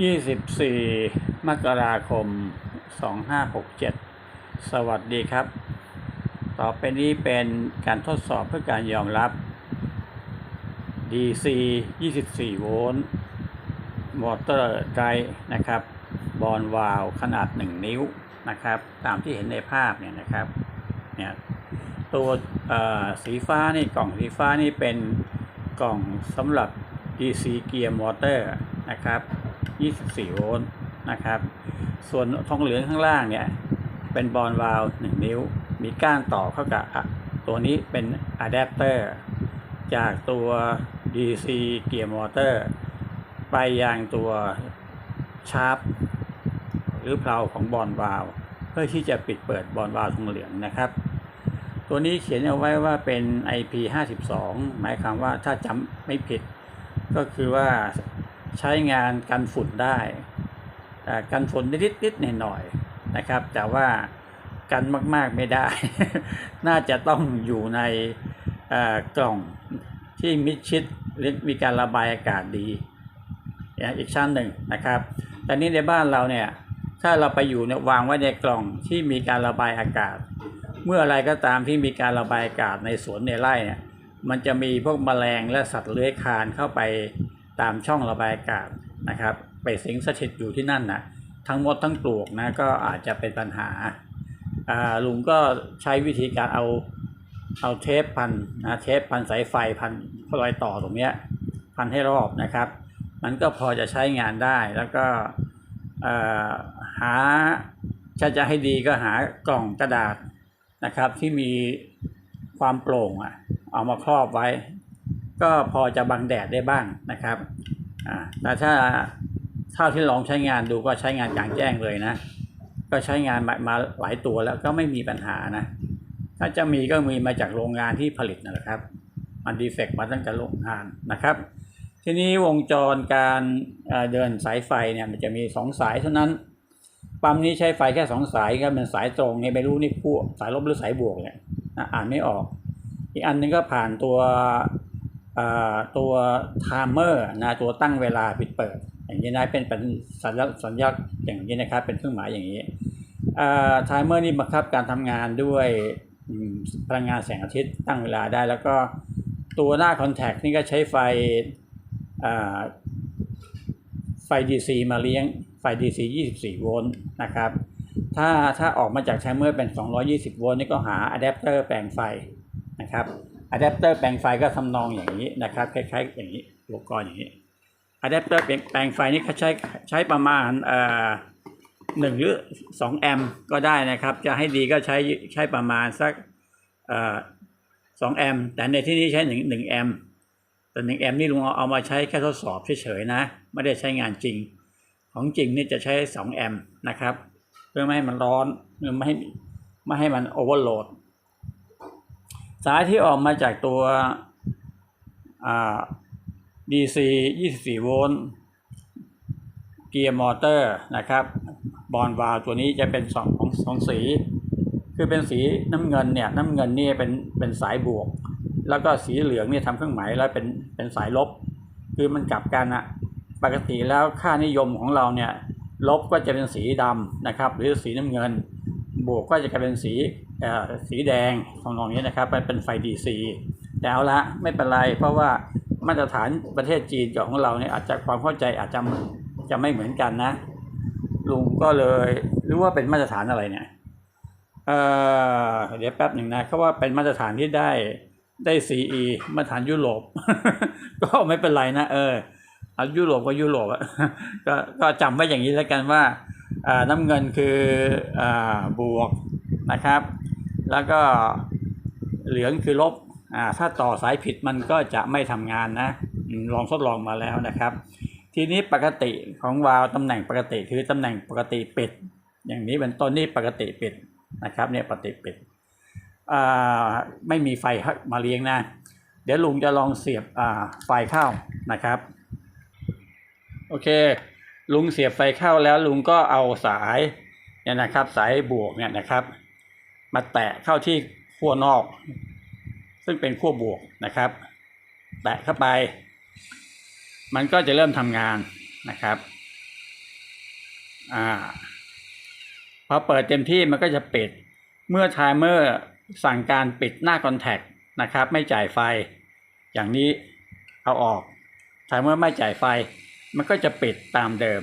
24 มกราคม 2567 สวัสดีครับ ต่อไปนี้เป็นการทดสอบเพื่อการยอมรับ DC 24 โวลต์มอเตอร์ไดร์นะครับ บอลวาลขนาด 1 นิ้วนะครับ ตามที่เห็นในภาพเนี่ยนะครับ เนี่ยตัวสีฟ้านี่กล่องสีฟ้านี่เป็นกล่องสำหรับ DC เกียร์มอเตอร์นะครับ 24 โวลต์นะครับ ส่วนทองเหลืองข้างล่างเนี่ย เป็นบอลวาล1นิ้ว มีก้านต่อเข้ากับตัวนี้เป็นอะแดปเตอร์จากตัว DC เกียร์มอเตอร์ ไปยังตัวชาร์ปหรือเพลาของบอลวาลเพื่อที่จะปิดเปิดบอลวาลทองเหลืองนะครับ ตัวนี้เขียนเอาไว้ว่าเป็น IP 52 หมายความว่าถ้าจำไม่ผิด ก็คือว่า ใช้งานกันฝุ่นได้อ่กันฝุ่นนิดๆหน่อยๆนะครับ แต่ว่ากันมากๆไม่ได้ น่าจะต้องอยู่ในกล่องที่มิดชิดหรือมีการระบายอากาศดี อีกชั้นหนึ่งนะครับ แต่นี้ในบ้านเราเนี่ยถ้าเราไปอยู่เนี่ยวางไว้ในกล่องที่มีการระบายอากาศ เมื่ออะไรก็ตามที่มีการระบายอากาศในสวนในไร่เนี่ยมันจะมีพวกแมลงและสัตว์เลื้อยคลานเข้าไป ตามช่องระบายอากาศนะครับไปสิงสถิตอยู่ที่นั่นนะทั้งหมดทั้งปลวกนะก็อาจจะเป็นปัญหาอ่าลุงก็ใช้วิธีการเอาเอาเทปพันนะเทปพันสายไฟพันรอยต่อตรงเนี้ยพันให้รอบนะครับ มันก็พอจะใช้งานได้แล้วก็อ่อหาถ้าจะให้ดีก็หากล่องกระดาษนะครับที่มีความโปร่งอะเอามาครอบไว้ ก็พอจะบังแดดได้บ้างนะครับแต่ถ้าเท่าที่ลองใช้งานดูก็ใช้งานกลางแจ้งเลยนะ ก็ใช้งานมามาหลายตัวแล้วก็ไม่มีปัญหานะ ถ้าจะมีก็มีมาจากโรงงานที่ผลิตนั่นแหละครับ มันดีเฟกต์มาตั้งแต่โรงงานนะครับ ทีนี้วงจรการเดินสายไฟเนี่ยมันจะมีสองสายเท่านั้น ปั๊มนี้ใช้ไฟแค่สองสายครับเป็นสายตรงเนี่ยไม่รู้นี่พวกสายลบหรือสายบวกเนี่ยอ่านไม่ออก อีกอันนึงก็ผ่านตัว ตัวไทม์เมอร์นะตัวตั้งเวลาปิดเปิด อย่างนี้นะเป็นเป็นสัญลักษณ์สัญลักษณ์อย่างนี้นะครับเป็นเครื่องหมายอย่างนี้ไทม์เมอร์นี่บังคับการทำงานด้วยพลังงานแสงอาทิตย์ตั้งเวลาได้ แล้วก็ตัวหน้าคอนแทคนี่ก็ใช้ไฟอ่าไฟ DC มาเลี้ยงไฟ DC 24 โวลต์นะครับถ้าถ้าออกมาจากไทม์เมอร์เป็น 220 โวลต์นี่ก็หาอะแดปเตอร์แปลงไฟนะครับ อะแดปเตอร์แปลงไฟก็ทำนองอย่างนี้นะครับคล้ายๆอย่างนี้อุปกรณ์อย่างนี้อะแดปเตอร์แปลงไฟนี่เขาใช้ใช้ประมาณเอ่อหนึ่งหรือสองแอมป์ก็ได้นะครับ จะให้ดีก็ใช้ใช้ประมาณสักเอ่อสองแอมป์แต่ในที่นี้ใช้หนึ่งหนึ่งแอมป์แต่หนึ่งแอมป์นี่ลุงเอาเอามาใช้แค่ทดสอบเฉยๆนะ ไม่ได้ใช้งานจริง ของจริงนี่จะใช้สองแอมป์นะครับ เพื่อไม่ให้มันร้อนเพื่อไม่ให้ไม่ให้มันโอเวอร์โหลด สายที่ออกมาจากตัว DC 24 โวลต์ เกียร์มอเตอร์นะครับ บอลวาล์วตัวนี้จะเป็นสองของสองสี คือเป็นสีน้ำเงินเนี่ย น้ำเงินนี่เป็นเป็นสายบวก แล้วก็สีเหลืองเนี่ยทำเครื่องหมายแล้วเป็นเป็นสายลบ คือมันกลับกันอะปกติแล้วค่านิยมของเราเนี่ย ลบก็จะเป็นสีดำนะครับ หรือสีน้ำเงิน บวกก็จะกลายเป็นสี สีแดงของตรงนี้นะครับมันเป็นไฟ DC แต่เอาละไม่เป็นไร เพราะว่ามาตรฐานประเทศจีนกับของเราเนี่ยอาจจะความเข้าใจอาจจะจะไม่เหมือนกันนะ ลุงก็เลยรู้ว่าเป็นมาตรฐานอะไรเนี่ยเออเดี๋ยวแป๊บหนึ่งนะเขาว่าเป็นมาตรฐานที่ได้ได้ CE มาตรฐานยุโรป ก็ไม่เป็นไรนะเออเอายุโรปก็ยุโรปอะก็ก็จำไว้อย่างนี้แล้วกันว่าอ่าน้ำเงินคืออ่าบวกนะครับ แล้วก็เหลืองคือลบอ่าถ้าต่อสายผิดมันก็จะไม่ทำงานนะลองทดลองมาแล้วนะครับ ทีนี้ปกติของวาล์วตำแหน่งปกติคือตำแหน่งปกติปิด อย่างนี้เป็นต้นนี่ปกติปิดนะครับเนี่ยปกติปิดอ่าไม่มีไฟมาเลี้ยงนะ เดี๋ยวลุงจะลองเสียบอ่าไฟเข้านะครับ โอเค ลุงเสียบไฟเข้าแล้วลุงก็เอาสายเนี่ยนะครับ สายบวกเนี่ยนะครับ มาแตะเข้าที่ขั้วนอก ซึ่งเป็นขั้วบวกนะครับ แตะเข้าไป มันก็จะเริ่มทำงานนะครับอ่าพอเปิดเต็มที่มันก็จะปิด เมื่อไทม์เมอร์สั่งการปิดหน้าคอนแทคนะครับ ไม่จ่ายไฟ อย่างนี้เอาออกไทม์เมอร์ไม่จ่ายไฟ มันก็จะปิดตามเดิม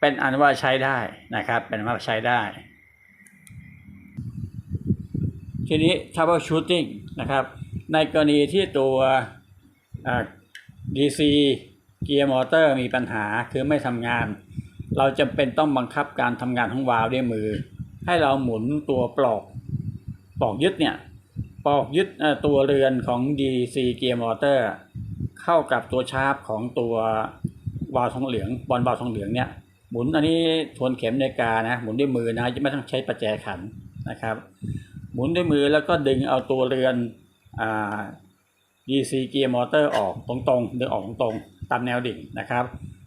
เป็นอันว่าใช้ได้นะครับ เป็นว่าใช้ได้ ทีนี้ troubleshooting นะครับ ในกรณีที่ตัว DC เกียร์มอเตอร์มีปัญหาคือไม่ทำงาน เราจำเป็นต้องบังคับการทำงานของวาล์วด้วยมือ ให้เราหมุนตัวปลอกปลอกยึดเนี่ยปลอกยึดตัวเรือนของ DC เกียร์มอเตอร์ เข้ากับตัวชาร์ปของตัววาล์วทองเหลืองบอลวาล์วทองเหลืองเนี่ย หมุนอันนี้ทวนเข็มในกานะหมุนด้วยมือนะจะไม่ต้องใช้ประแจขันนะครับ หมุนด้วยมือแล้วก็ดึงเอาตัวเรือนอ่า DC เกียร์มอเตอร์ออกตรงๆดึงออกตรงๆตามแนวดิ่งนะครับ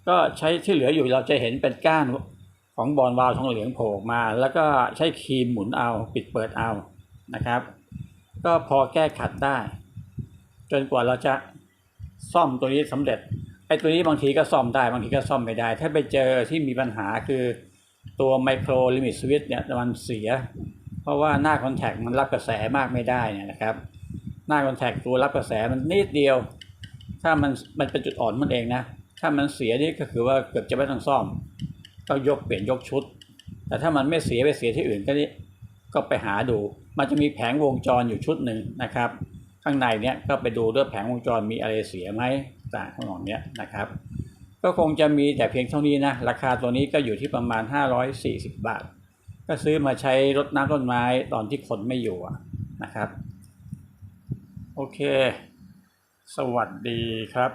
ก็ใช้ที่เหลืออยู่เราจะเห็นเป็นก้านของบอลวาล์วทองเหลืองโผล่มา แล้วก็ใช้ครีมหมุนเอาปิดเปิดเอานะครับ ก็พอแก้ขัดได้ จนกว่าเราจะซ่อมตัวนี้สำเร็จ ไอ้ตัวนี้บางทีก็ซ่อมได้บางทีก็ซ่อมไม่ได้ ถ้าไปเจอที่มีปัญหาคือตัวไมโครลิมิตสวิตเนี่ยมันเสีย เพราะว่าหน้าคอนแทคมันรับกระแสมากไม่ได้เนี่ยนะครับ หน้าคอนแทคตัวรับกระแสมันนิดเดียว ถ้ามันมันเป็นจุดอ่อนมันเองนะ ถ้ามันเสียนี่ก็คือว่าเกือบจะไม่ต้องซ่อม ก็ยกเปลี่ยนยกชุด แต่ถ้ามันไม่เสียไปเสียที่อื่นก็นี่ก็ไปหาดู มันจะมีแผงวงจรอยู่ชุดหนึ่งนะครับ ข้างในเนี้ยก็ไปดูด้วยแผงวงจรมีอะไรเสียไหม ต่างข้างนอกเนี้ยนะครับ ก็คงจะมีแต่เพียงเท่านี้นะราคาตัวนี้ก็อยู่ที่ประมาณ 540 บาท ก็ซื้อมาใช้รดน้ำต้นไม้ตอนที่คนไม่อยู่นะครับ โอเค สวัสดีครับ